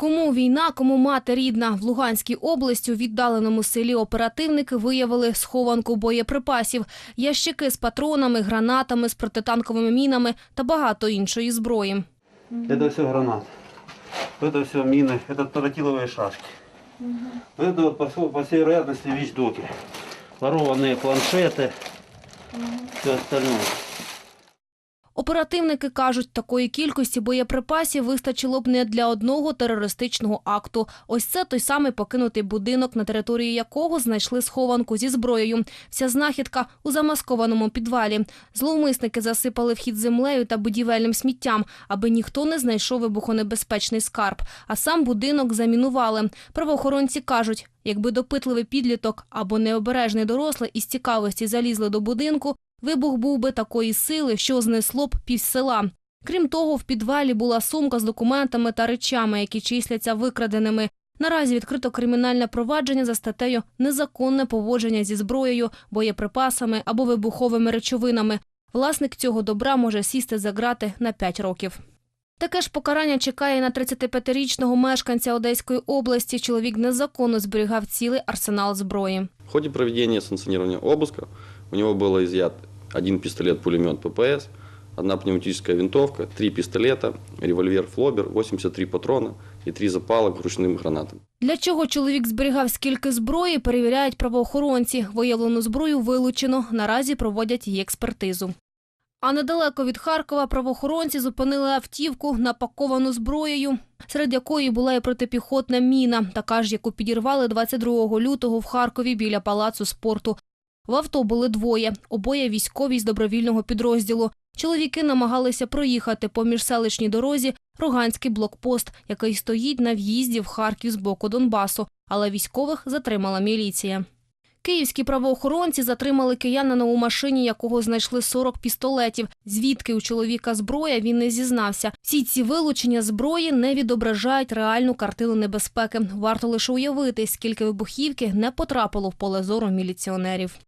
Кому війна, кому мати рідна. В Луганській області у віддаленому селі оперативники виявили схованку боєприпасів, ящики з патронами, гранатами, з протитанковими мінами та багато іншої зброї. Это все гранат. Это все мины, это тротиловые шашки. Это вот по, всё- по всей вероятности вещдоки. Ворованные планшеты, все остальное. Оперативники кажуть, такої кількості боєприпасів вистачило б не для одного терористичного акту. Ось це той самий покинутий будинок, на території якого знайшли схованку зі зброєю. Вся знахідка у замаскованому підвалі. Зловмисники засипали вхід землею та будівельним сміттям, аби ніхто не знайшов вибухонебезпечний скарб. А сам будинок замінували. Правоохоронці кажуть, якби допитливий підліток або необережний дорослий із цікавості залізли до будинку, Вибух був би такої сили, що знесло б пів села. Крім того, в підвалі була сумка з документами та речами, які числяться викраденими. Наразі відкрито кримінальне провадження за статтею незаконне поводження зі зброєю, боєприпасами або вибуховими речовинами. Власник цього добра може сісти за грати на 5 років. Таке ж покарання чекає на 35-річного мешканця Одеської області. Чоловік незаконно зберігав цілий арсенал зброї. В ходе проведения санкционирования обыска у него было изъят один пистолет-пулемет ППС, одна пневматическая винтовка, три пистолета, револьвер «Флобер», 83 патрона и три запала к ручным гранатам. Для чого чоловік зберігав скільки зброї, перевіряють правоохоронці. Виявлену зброю вилучено. Наразі проводять її експертизу. А недалеко від Харкова правоохоронці зупинили автівку, напаковану зброєю, серед якої була і протипіхотна міна, така ж, яку підірвали 22 лютого в Харкові біля палацу спорту. В авто були двоє, обоє військові з добровільного підрозділу. Чоловіки намагалися проїхати по міжселищній дорозі Роганський блокпост, який стоїть на в'їзді в Харків з боку Донбасу, але військових затримала міліція. Київські правоохоронці затримали киянина у машині, якого знайшли 40 пістолетів. Звідки у чоловіка зброя, він не зізнався. Всі ці вилучення зброї не відображають реальну картину небезпеки. Варто лише уявити, скільки вибухівки не потрапило в поле зору міліціонерів.